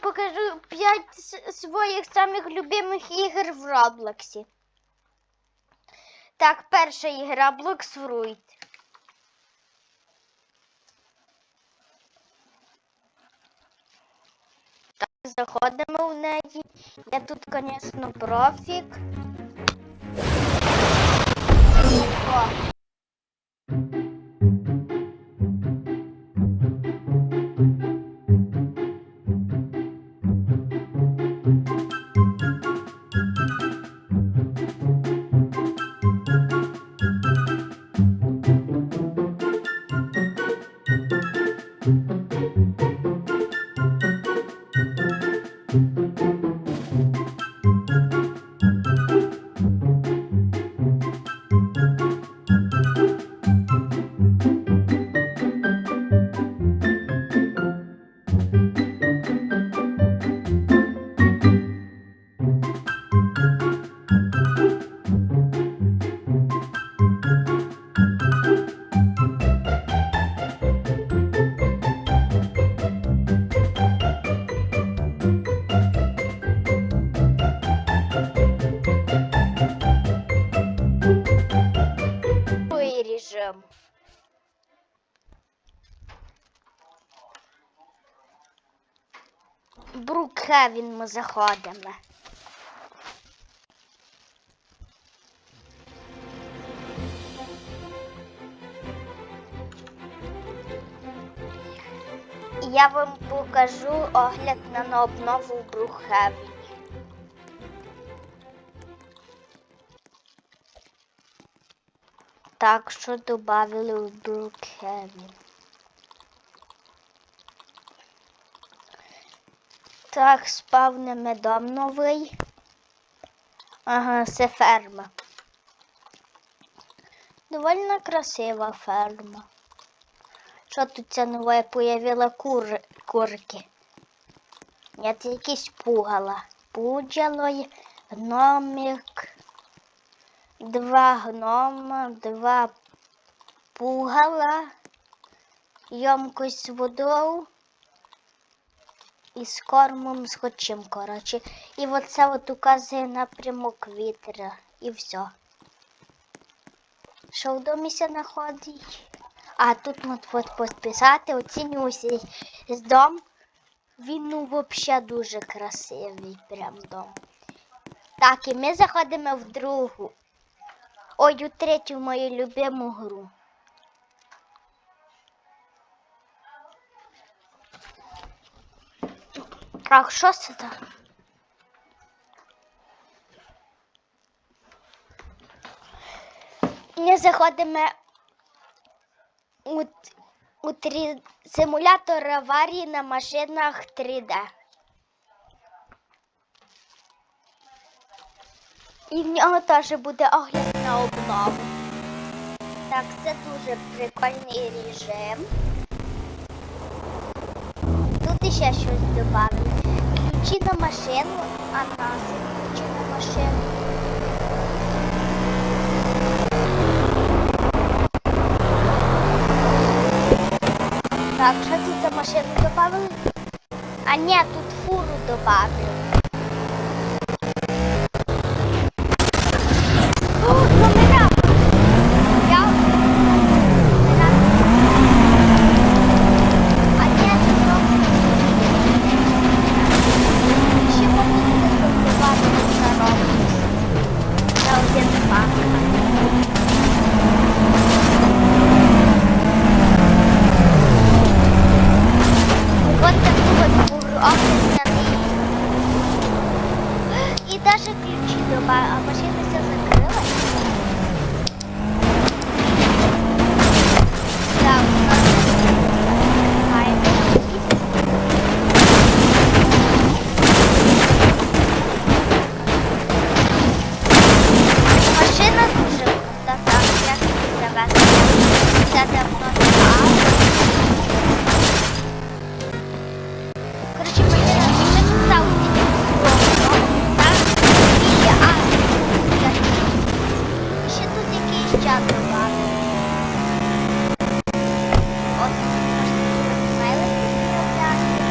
покажу 5 своїх самих любимих ігор в Роблоксі. Так, перша ігра Blox Fruit. Так, заходимо в неї. Я тут, звісно, профік. О, Брукхевін ми заходимо. Я вам покажу огляд на обнову в Брукхевені. Так, що додали в Брукхевен. Так, спавнимо дом новий. Ага, це ферма. Довольно красива ферма. Що тут ця нова появила кур... курки? Ні, це якісь пугала. Пуджало, гномик, два гнома, два пугала, ємкость з водою і з кормом з хочем, коротше. І оце от указує напрямок вітра. І все. Що в домі ся знаходить? А тут от підписати, оцінюся з дом. Він ну взагалі дуже красивий, прям дом. Так, і ми заходимо в другу. Ой, у третю мою любиму гру. Так, що це так? Ми заходимо у, у три, симулятор аварії на машинах 3D. І в нього теж буде огляд на обнову. Так, це дуже прикольний режим. Тут ще щось додали. Ключі на машину, а нас чи на машину. Так, що тут за машину добавили? А ні, тут фуру додали. О, номера! Я... Номера. А ні, це зовсім Ще помітили, що додали на Roblox. На один нещадно багато. От файли пляшки.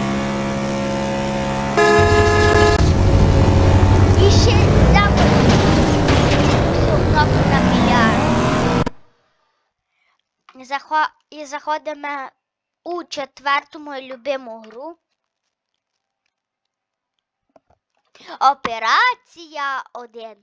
І ще також. І заходимо у четверту мою любиму гру. Операція 1.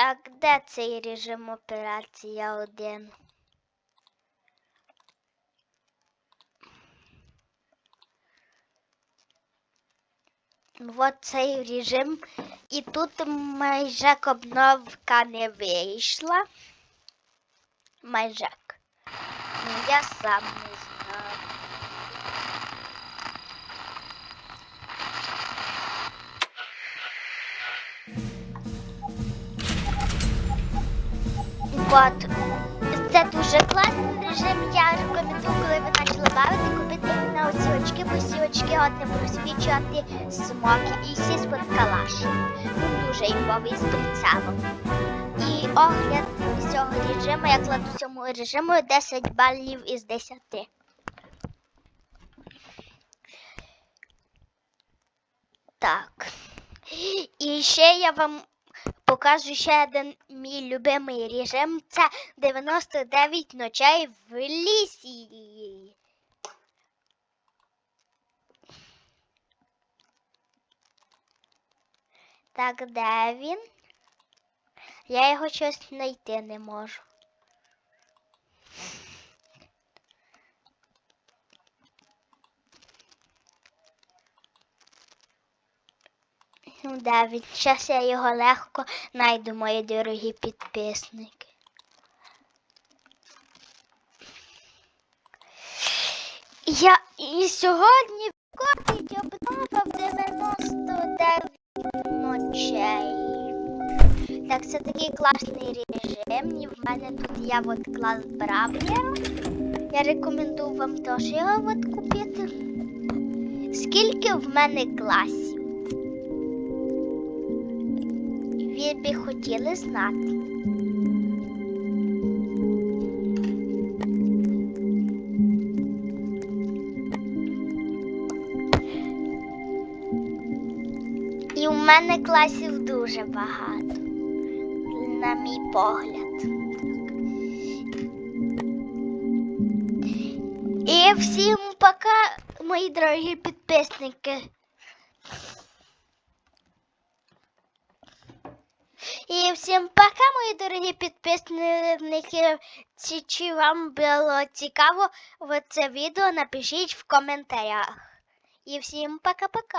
Так, де цей режим операція 1? Вот цей режим. І тут майже обновка не вийшла. Майже. Ну, я сам не знаю. Вот. Це дуже класний режим. Я рекомендую, коли ви почали бавити, купити на оці бо ці очки от не смоки і під калаш. Він дуже імбовий з прицелом. І огляд цього режиму, я кладу цьому режиму 10 балів із 10. Так. І ще я вам покажу ще один мій любимий режим. Це 99 ночей в лісі. Так, де він? Я його щось знайти не можу. Ну, Де він? Щас я його легко знайду, мої дорогі підписники. Я і сьогодні виходить обнова в 99 ночей. Так, це такий класний режим. І в мене тут є от клас Бравлера. Я рекомендую вам теж його от купити. Скільки в мене класів? Ви би хотіли знати. І в мене класів дуже багато, на мій погляд. І всім пока, мої дорогі підписники. І всім пока, мої дорогі підписники. Чи, чи вам було цікаво це відео, напишіть в коментарях. І всім пока-пока.